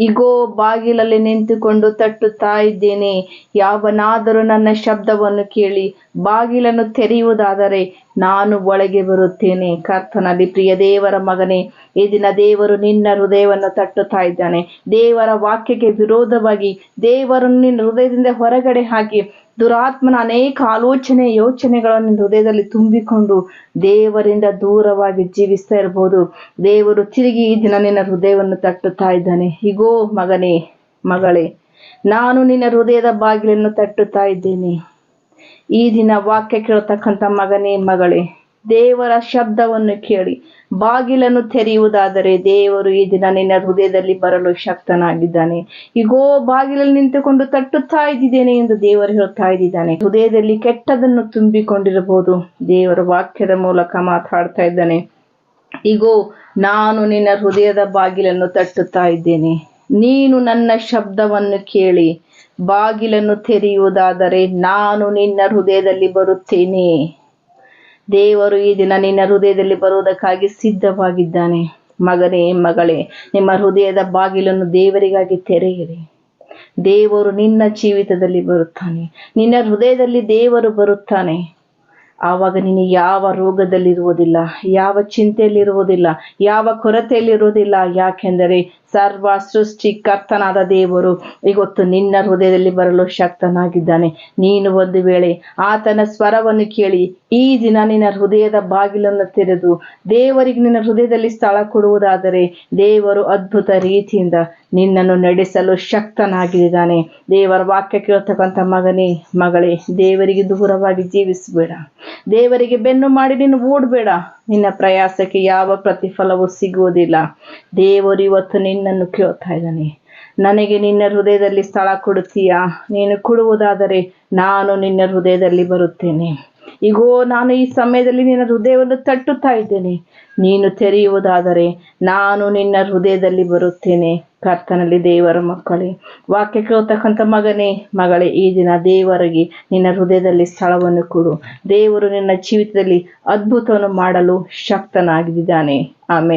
ಇಗೋ, ಬಾಗಿಲಲ್ಲಿ ನಿಂತುಕೊಂಡು ತಟ್ಟುತ್ತಾ ಇದ್ದೇನೆ. ಯಾವನಾದರೂ ನನ್ನ ಶಬ್ದವನ್ನು ಕೇಳಿ ಬಾಗಿಲನ್ನು ತೆರೆಯುವುದಾದರೆ ನಾನು ಒಳಗೆ ಬರುತ್ತೇನೆ. ಕರ್ತನಲ್ಲಿ ಪ್ರಿಯ ದೇವರ ಮಗನೇ, ಈ ದಿನ ದೇವರು ನಿನ್ನ ಹೃದಯವನ್ನು ತಟ್ಟುತ್ತಾ ಇದ್ದಾನೆ. ದೇವರ ವಾಕ್ಯಕ್ಕೆ ವಿರೋಧವಾಗಿ ದೇವರನ್ನು ನಿನ್ನ ಹೃದಯದಿಂದ ಹೊರಗಡೆ ಹಾಕಿ ದುರಾತ್ಮನ ಅನೇಕ ಆಲೋಚನೆ, ಯೋಚನೆಗಳನ್ನು ಹೃದಯದಲ್ಲಿ ತುಂಬಿಕೊಂಡು ದೇವರಿಂದ ದೂರವಾಗಿ ಜೀವಿಸ್ತಾ ಇರಬಹುದು ದೇವರು ತಿರುಗಿ ಈ ದಿನ ನಿನ್ನ ಹೃದಯವನ್ನು ತಟ್ಟುತ್ತಾ ಇದ್ದಾನೆ. ಹೀಗೋ ಮಗನೇ, ಮಗಳೇ, ನಾನು ನಿನ್ನ ಹೃದಯದ ಬಾಗಿಲನ್ನು ತಟ್ಟುತ್ತಾ ಇದ್ದೇನೆ. ಈ ದಿನ ವಾಕ್ಯ ಕೇಳತಕ್ಕಂಥ ಮಗನೇ, ಮಗಳೇ ದೇವರ ಶಬ್ದವನ್ನು ಕೇಳಿ, ಬಾಗಿಲನ್ನು ತೆರೆಯುವುದಾದರೆ ದೇವರು ಈ ದಿನ ನಿನ್ನ ಹೃದಯದಲ್ಲಿ ಬರಲು ಶಕ್ತನಾಗಿದ್ದಾನೆ. ಈಗೋ ಬಾಗಿಲಲ್ಲಿ ನಿಂತುಕೊಂಡು ತಟ್ಟುತ್ತಾ ಇದ್ದಿದ್ದೇನೆ ಎಂದು ದೇವರು ಹೇಳುತ್ತಾ ಇದ್ದಾನೆ ಹೃದಯದಲ್ಲಿ ಕೆಟ್ಟದನ್ನು ತುಂಬಿಕೊಂಡಿರಬಹುದು, ದೇವರ ವಾಕ್ಯದ ಮೂಲಕ ಮಾತಾಡ್ತಾ ಇದ್ದಾನೆ. ಈಗೋ ನಾನು ನಿನ್ನ ಹೃದಯದ ಬಾಗಿಲನ್ನು ತಟ್ಟುತ್ತಾ ಇದ್ದೇನೆ. ನೀನು ನನ್ನ ಶಬ್ದವನ್ನು ಕೇಳಿ, ಬಾಗಿಲನ್ನು ತೆರೆಯುವುದಾದರೆ ನಾನು ನಿನ್ನ ಹೃದಯದಲ್ಲಿ ಬರುತ್ತೇನೆ. ದೇವರು ಈ ದಿನ ನಿನ್ನ ಹೃದಯದಲ್ಲಿ ಬರುವುದಕ್ಕಾಗಿ ಸಿದ್ಧವಾಗಿದ್ದಾನೆ. ಮಗನೇ, ಮಗಳೇ, ನಿಮ್ಮ ಹೃದಯದ ಬಾಗಿಲನ್ನು ದೇವರಿಗಾಗಿ ತೆರೆಯಿರಿ. ದೇವರು ನಿನ್ನ ಜೀವಿತದಲ್ಲಿ ಬರುತ್ತಾನೆ. ನಿನ್ನ ಹೃದಯದಲ್ಲಿ ದೇವರು ಬರುತ್ತಾನೆ. ಆವಾಗ ನೀನು ಯಾವ ರೋಗದಲ್ಲಿರುವುದಿಲ್ಲ, ಯಾವ ಚಿಂತೆಯಲ್ಲಿರುವುದಿಲ್ಲ, ಯಾವ ಕೊರತೆಯಲ್ಲಿರುವುದಿಲ್ಲ. ಯಾಕೆಂದರೆ ಸರ್ವ ಸೃಷ್ಟಿ ಕರ್ತನಾದ ದೇವರು ಇವತ್ತು ನಿನ್ನ ಹೃದಯದಲ್ಲಿ ಬರಲು ಶಕ್ತನಾಗಿದ್ದಾನೆ. ನೀನು ಒಂದು ವೇಳೆ ಆತನ ಸ್ವರವನ್ನು ಕೇಳಿ, ಈ ದಿನ ನಿನ್ನ ಹೃದಯದ ಬಾಗಿಲನ್ನು ತೆರೆದು, ದೇವರಿಗೆ ನಿನ್ನ ಹೃದಯದಲ್ಲಿ ಸ್ಥಳ ಕೊಡುವುದಾದರೆ, ದೇವರು ಅದ್ಭುತ ರೀತಿಯಿಂದ ನಿನ್ನನ್ನು ನಡೆಸಲು ಶಕ್ತನಾಗಿದ್ದಾನೆ. ದೇವರ ವಾಕ್ಯ ಕೇಳ್ತಕ್ಕಂಥ ಮಗನೇ, ಮಗಳೇ, ದೇವರಿಗೆ ದೂರವಾಗಿ ಜೀವಿಸಬೇಡ. ದೇವರಿಗೆ ಬೆನ್ನು ಮಾಡಿ ನೀನು ಓಡಬೇಡ. ನಿನ್ನ ಪ್ರಯಾಸಕ್ಕೆ ಯಾವ ಪ್ರತಿಫಲವೂ ಸಿಗುವುದಿಲ್ಲ. ದೇವರು ಇವತ್ತು ನಿನ್ನನ್ನು ಕೇಳ್ತಾ ಇದ್ದಾನೆ. ನನಗೆ ನಿನ್ನ ಹೃದಯದಲ್ಲಿ ಸ್ಥಳ ಕೊಡುತ್ತೀಯಾ? ನೀನು ಕೊಡುವುದಾದರೆ ನಾನು ನಿನ್ನ ಹೃದಯದಲ್ಲಿ ಬರುತ್ತೇನೆ. ಈಗೋ ನಾನು ಈ ಸಮಯದಲ್ಲಿ ನಿನ್ನ ಹೃದಯವನ್ನು ತಟ್ಟುತ್ತಾ ಇದ್ದೇನೆ. ನೀನು ತೆರೆಯುವುದಾದರೆ ನಾನು ನಿನ್ನ ಹೃದಯದಲ್ಲಿ ಬರುತ್ತೇನೆ. ಕರ್ತನಲ್ಲಿ ದೇವರ ಮಕ್ಕಳೇ, ವಾಕ್ಯ ಕೇಳ್ತಕ್ಕಂಥ ಮಗನೇ, ಮಗಳೇ, ಈ ದಿನ ದೇವರಿಗೆ ನಿನ್ನ ಹೃದಯದಲ್ಲಿ ಸ್ಥಳವನ್ನು ಕೊಡು. ದೇವರು ನಿನ್ನ ಜೀವಿತದಲ್ಲಿ ಅದ್ಭುತವನ್ನು ಮಾಡಲು ಶಕ್ತನಾಗಿದ್ದಾನೆ. ಆಮೇಲೆ